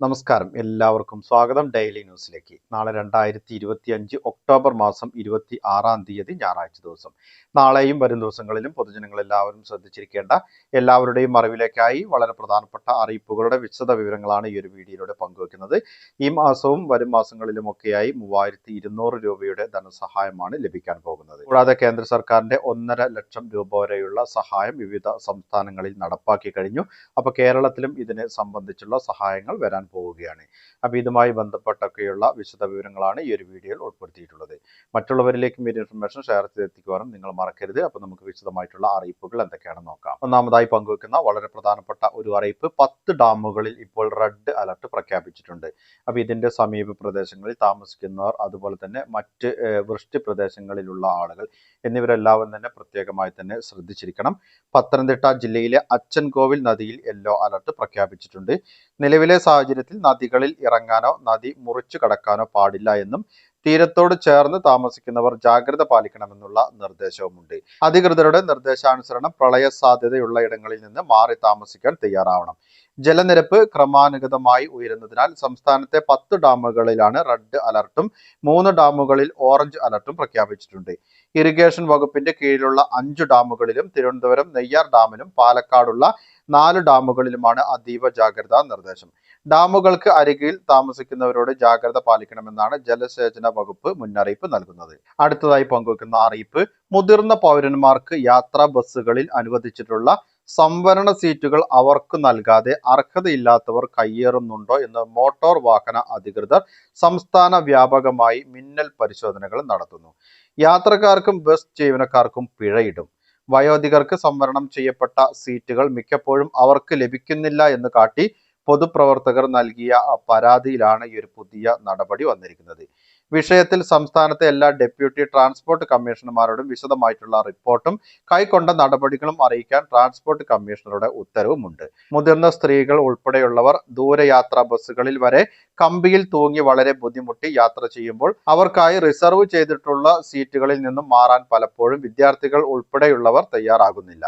നമസ്കാരം. എല്ലാവർക്കും സ്വാഗതം. ഡെയിലി ന്യൂസിലേക്ക് നാളെ രണ്ടായിരത്തി ഇരുപത്തി അഞ്ച് ഒക്ടോബർ മാസം ഇരുപത്തി ആറാം തീയതി ഞായറാഴ്ച ദിവസം. നാളെയും വരും ദിവസങ്ങളിലും പൊതുജനങ്ങൾ എല്ലാവരും ശ്രദ്ധിച്ചിരിക്കേണ്ട എല്ലാവരുടെയും അറിവിലേക്കായി വളരെ പ്രധാനപ്പെട്ട അറിയിപ്പുകളുടെ വിശദ വിവരങ്ങളാണ് ഈ ഒരു വീഡിയോയിലൂടെ പങ്കുവെക്കുന്നത്. ഈ മാസവും വരും മാസങ്ങളിലുമൊക്കെയായി മൂവായിരത്തി ഇരുന്നൂറ് രൂപയുടെ ധനസഹായമാണ് ലഭിക്കാൻ പോകുന്നത്. കൂടാതെ കേന്ദ്ര സർക്കാരിന്റെ ഒന്നര ലക്ഷം രൂപ വരെയുള്ള സഹായം വിവിധ സംസ്ഥാനങ്ങളിൽ നടപ്പാക്കി കഴിഞ്ഞു. അപ്പോൾ കേരളത്തിലും ഇതിനെ സംബന്ധിച്ചുള്ള സഹായങ്ങൾ വരാൻ പോവുകയാണ്. അപ്പോൾ ഇതുമായി ബന്ധപ്പെട്ടൊക്കെയുള്ള വിശദ വിവരങ്ങളാണ് ഈ ഒരു വീഡിയോയിൽ ഉൾപ്പെടുത്തിയിട്ടുള്ളത്. മറ്റുള്ളവരിലേക്കും ഈ ഇൻഫർമേഷൻ ഷെയർ ചെയ്തെത്തിക്കുവാനും നിങ്ങൾ മറക്കരുത്. അപ്പോൾ നമുക്ക് വിശദമായിട്ടുള്ള അറിയിപ്പുകൾ എന്തൊക്കെയാണെന്ന് നോക്കാം. ഒന്നാമതായി പങ്കുവെക്കുന്ന വളരെ പ്രധാനപ്പെട്ട ഒരു അറിയിപ്പ് പത്ത് ഡാമുകളിൽ ഇപ്പോൾ റെഡ് അലർട്ട് പ്രഖ്യാപിച്ചിട്ടുണ്ട്. അപ്പോൾ ഇതിന്റെ സമീപ പ്രദേശങ്ങളിൽ താമസിക്കുന്നവർ അതുപോലെ തന്നെ മറ്റ് വൃഷ്ടി പ്രദേശങ്ങളിലുള്ള ആളുകൾ എന്നിവരെല്ലാവരും തന്നെ പ്രത്യേകമായി തന്നെ ശ്രദ്ധിച്ചിരിക്കണം. പത്തനംതിട്ട ജില്ലയിലെ അച്ചൻകോവിൽ നദിയിൽ യെല്ലോ അലർട്ട് പ്രഖ്യാപിച്ചിട്ടുണ്ട്. നിലവിലെ സാഹചര്യത്തിൽ നദികളിൽ ഇറങ്ങാനോ നദി മുറിച്ചു കടക്കാനോ പാടില്ല എന്നും തീരത്തോട് ചേർന്ന് താമസിക്കുന്നവർ ജാഗ്രത പാലിക്കണമെന്നുള്ള നിർദ്ദേശവുമുണ്ട്. അധികൃതരുടെ നിർദ്ദേശാനുസരണം പ്രളയ സാധ്യതയുള്ള ഇടങ്ങളിൽ നിന്ന് മാറി താമസിക്കാൻ തയ്യാറാവണം. ജലനിരപ്പ് ക്രമാനുഗതമായി ഉയരുന്നതിനാൽ സംസ്ഥാനത്തെ പത്ത് ഡാമുകളിലാണ് റെഡ് അലർട്ടും മൂന്ന് ഡാമുകളിൽ ഓറഞ്ച് അലർട്ടും പ്രഖ്യാപിച്ചിട്ടുണ്ട്. ഇറിഗേഷൻ വകുപ്പിന്റെ കീഴിലുള്ള അഞ്ച് ഡാമുകളിലും തിരുവനന്തപുരം നെയ്യാർ ഡാമിലും പാലക്കാടുള്ള നാല് ഡാമുകളിലുമാണ് അതീവ ജാഗ്രതാ നിർദ്ദേശം. ഡാമുകൾക്ക് അരികിൽ താമസിക്കുന്നവരോട് ജാഗ്രത പാലിക്കണമെന്നാണ് ജലസേചന വകുപ്പ് മുന്നറിയിപ്പ് നൽകുന്നത്. അടുത്തതായി പങ്കുവെക്കുന്ന അറിയിപ്പ് മുതിർന്ന പൗരന്മാർക്ക് യാത്രാ ബസ്സുകളിൽ അനുവദിച്ചിട്ടുള്ള സംവരണ സീറ്റുകൾ അവർക്ക് നൽകാതെ അർഹതയില്ലാത്തവർ കയ്യേറുന്നുണ്ടോ എന്ന് മോട്ടോർ വാഹന അധികൃതർ സംസ്ഥാന വ്യാപകമായി മിന്നൽ പരിശോധനകൾ നടത്തുന്നു. യാത്രക്കാർക്കും ബസ് ജീവനക്കാർക്കും പിഴയിടും. വയോധികർക്ക് സംവരണം ചെയ്യപ്പെട്ട സീറ്റുകൾ മിക്കപ്പോഴും അവർക്ക് ലഭിക്കുന്നില്ല എന്ന് കാട്ടി പൊതുപ്രവർത്തകർ നൽകിയ പരാതിയിലാണ് ഈ ഒരു പുതിയ നടപടി വന്നിരിക്കുന്നത്. വിഷയത്തിൽ സംസ്ഥാനത്തെ എല്ലാ ഡെപ്യൂട്ടി ട്രാൻസ്പോർട്ട് കമ്മീഷണർമാരോടും വിശദമായിട്ടുള്ള റിപ്പോർട്ടും കൈക്കൊണ്ട നടപടികളും അറിയിക്കാൻ ട്രാൻസ്പോർട്ട് കമ്മീഷണറുടെ ഉത്തരവുമുണ്ട്. മുതിർന്ന സ്ത്രീകൾ ഉൾപ്പെടെയുള്ളവർ ദൂരയാത്രാ ബസ്സുകളിൽ വരെ കമ്പിയിൽ തൂങ്ങി വളരെ ബുദ്ധിമുട്ടി യാത്ര ചെയ്യുമ്പോൾ അവർക്കായി റിസർവ് ചെയ്തിട്ടുള്ള സീറ്റുകളിൽ നിന്നും മാറാൻ പലപ്പോഴും വിദ്യാർത്ഥികൾ ഉൾപ്പെടെയുള്ളവർ തയ്യാറാകുന്നില്ല.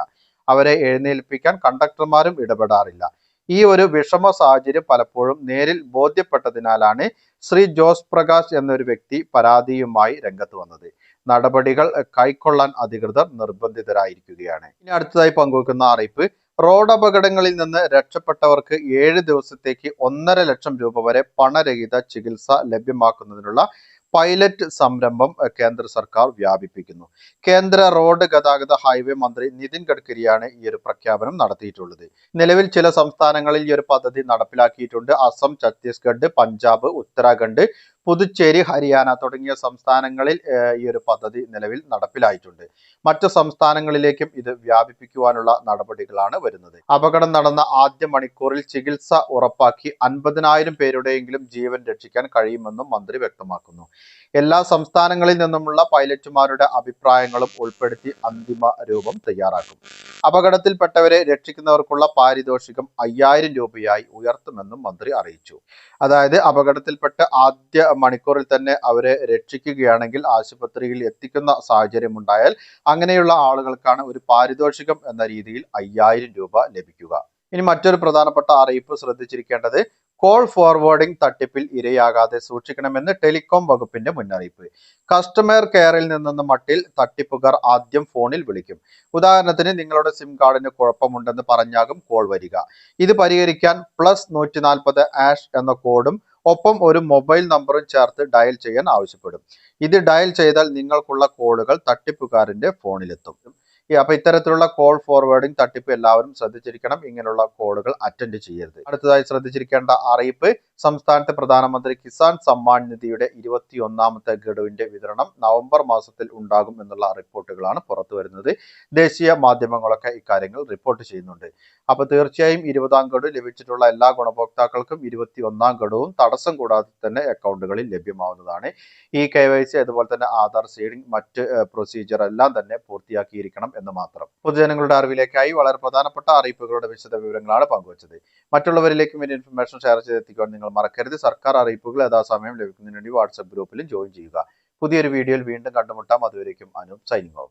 അവരെ എഴുന്നേൽപ്പിക്കാൻ കണ്ടക്ടർമാരും ഇടപെടാറില്ല. ഈ ഒരു വിഷമ സാഹചര്യം പലപ്പോഴും നേരിൽ ബോധ്യപ്പെട്ടതിനാലാണ് ശ്രീ ജോസ് പ്രകാശ് എന്നൊരു വ്യക്തി പരാതിയുമായി രംഗത്ത് വന്നത്. നടപടികൾ കൈക്കൊള്ളാൻ അധികൃതർ നിർബന്ധിതരായിരിക്കുകയാണ്. ഇനി അടുത്തതായി പങ്കുവെക്കുന്ന അറിയിപ്പ്. റോഡ് അപകടങ്ങളിൽ നിന്ന് രക്ഷപ്പെട്ടവർക്ക് ഏഴ് ദിവസത്തേക്ക് ഒന്നര ലക്ഷം രൂപ വരെ പണരഹിത ചികിത്സ ലഭ്യമാക്കുന്നതിനുള്ള പൈലറ്റ് സംരംഭം കേന്ദ്ര സർക്കാർ വ്യാപിപ്പിക്കുന്നു. കേന്ദ്ര റോഡ് ഗതാഗത ഹൈവേ മന്ത്രി നിതിൻ ഗഡ്കരിയാണ് ഈ ഒരു പ്രഖ്യാപനം നടത്തിയിട്ടുള്ളത്. നിലവിൽ ചില സംസ്ഥാനങ്ങളിൽ ഈ ഒരു പദ്ധതി നടപ്പിലാക്കിയിട്ടുണ്ട്. അസം ഛത്തീസ്ഗഡ് പഞ്ചാബ് ഉത്തരാഖണ്ഡ് പുതുച്ചേരി ഹരിയാന തുടങ്ങിയ സംസ്ഥാനങ്ങളിൽ ഈ ഒരു പദ്ധതി നിലവിൽ നടപ്പിലായിട്ടുണ്ട്. മറ്റ് സംസ്ഥാനങ്ങളിലേക്കും ഇത് വ്യാപിപ്പിക്കുവാനുള്ള നടപടികളാണ് വരുന്നത്. അപകടം നടന്ന ആദ്യ മണിക്കൂറിൽ ചികിത്സ ഉറപ്പാക്കി അൻപതിനായിരം പേരുടെയെങ്കിലും ജീവൻ രക്ഷിക്കാൻ കഴിയുമെന്നും മന്ത്രി വ്യക്തമാക്കുന്നു. എല്ലാ സംസ്ഥാനങ്ങളിൽ നിന്നുമുള്ള പൈലറ്റുമാരുടെ അഭിപ്രായങ്ങളും ഉൾപ്പെടുത്തി അന്തിമ രൂപം തയ്യാറാക്കും. അപകടത്തിൽപ്പെട്ടവരെ രക്ഷിക്കുന്നവർക്കുള്ള പാരിതോഷികം അയ്യായിരം രൂപയായി ഉയർത്തുമെന്നും മന്ത്രി അറിയിച്ചു. അതായത് അപകടത്തിൽപ്പെട്ട ആദ്യ മണിക്കൂറിൽ തന്നെ അവരെ രക്ഷിക്കുകയാണെങ്കിൽ ആശുപത്രിയിൽ എത്തിക്കുന്ന സാഹചര്യം ഉണ്ടായാൽ അങ്ങനെയുള്ള ആളുകൾക്കാണ് ഒരു പാരിതോഷികം എന്ന രീതിയിൽ അയ്യായിരം രൂപ ലഭിക്കുക. ഇനി മറ്റൊരു പ്രധാനപ്പെട്ട അറിയിപ്പ് ശ്രദ്ധിച്ചിരിക്കേണ്ടത് കോൾ ഫോർവേഡിംഗ് തട്ടിപ്പിൽ ഇരയാകാതെ സൂക്ഷിക്കണമെന്ന് ടെലികോം വകുപ്പിന്റെ മുന്നറിയിപ്പ്. കസ്റ്റമർ കെയറിൽ നിന്നെന്ന മട്ടിൽ തട്ടിപ്പുകാർ ആദ്യം ഫോണിൽ വിളിക്കും. ഉദാഹരണത്തിന് നിങ്ങളുടെ സിം കാർഡിന് കുഴപ്പമുണ്ടെന്ന് പറഞ്ഞാകും കോൾ വരിക. ഇത് പരിഹരിക്കാൻ പ്ലസ് നൂറ്റി നാൽപ്പത് ആഷ് എന്ന കോഡും ഒപ്പം ഒരു മൊബൈൽ നമ്പറും ചേർത്ത് ഡയൽ ചെയ്യാൻ ആവശ്യപ്പെടും. ഇത് ഡയൽ ചെയ്താൽ നിങ്ങൾക്കുള്ള കോളുകൾ തട്ടിപ്പുകാരന്റെ ഫോണിലെത്തും. അപ്പൊ ഇത്തരത്തിലുള്ള കോൾ ഫോർവേഡിംഗ് തട്ടിപ്പ് എല്ലാവരും ശ്രദ്ധിച്ചിരിക്കണം. ഇങ്ങനെയുള്ള കോളുകൾ അറ്റൻഡ് ചെയ്യരുത്. അടുത്തതായി ശ്രദ്ധിച്ചിരിക്കേണ്ട അറിയിപ്പ് സംസ്ഥാനത്തെ പ്രധാനമന്ത്രി കിസാൻ സമ്മാൻ നിധിയുടെ ഇരുപത്തിയൊന്നാമത്തെ ഗഡുവിന്റെ വിതരണം നവംബർ മാസത്തിൽ ഉണ്ടാകും എന്നുള്ള റിപ്പോർട്ടുകളാണ് പുറത്തു വരുന്നത്. ദേശീയ മാധ്യമങ്ങളൊക്കെ ഇക്കാര്യങ്ങൾ റിപ്പോർട്ട് ചെയ്യുന്നുണ്ട്. അപ്പൊ തീർച്ചയായും ഇരുപതാം ഗഡു ലഭിച്ചിട്ടുള്ള എല്ലാ ഗുണഭോക്താക്കൾക്കും ഇരുപത്തി ഒന്നാം ഗഡുവും തടസ്സം കൂടാതെ തന്നെ അക്കൗണ്ടുകളിൽ ലഭ്യമാവുന്നതാണ്. ഈ കെ വൈ സി അതുപോലെ തന്നെ ആധാർ സീഡിംഗ് മറ്റ് പ്രൊസീജിയർ എല്ലാം തന്നെ പൂർത്തിയാക്കിയിരിക്കണം എന്ന് മാത്രം. പൊതുജനങ്ങളുടെ അറിവിലേക്കായി വളരെ പ്രധാനപ്പെട്ട അറിയിപ്പുകളുടെ വിശദ വിവരങ്ങളാണ് പങ്കുവച്ചത്. മറ്റുള്ളവരിലേക്കും ഇൻഫർമേഷൻ ഷെയർ ചെയ്തെത്തിക്കാൻ നിങ്ങൾ മറക്കരുത്. സർക്കാർ അറിയിപ്പുകൾ യഥാസമയം ലഭിക്കുന്നതിന് വേണ്ടി വാട്സ്ആപ്പ് ഗ്രൂപ്പിലും ജോയിൻ ചെയ്യുക. പുതിയൊരു വീഡിയോയിൽ വീണ്ടും കണ്ടുമുട്ടാം. അതുവരേക്കും അനു സൈനിങ് ഓഫ്.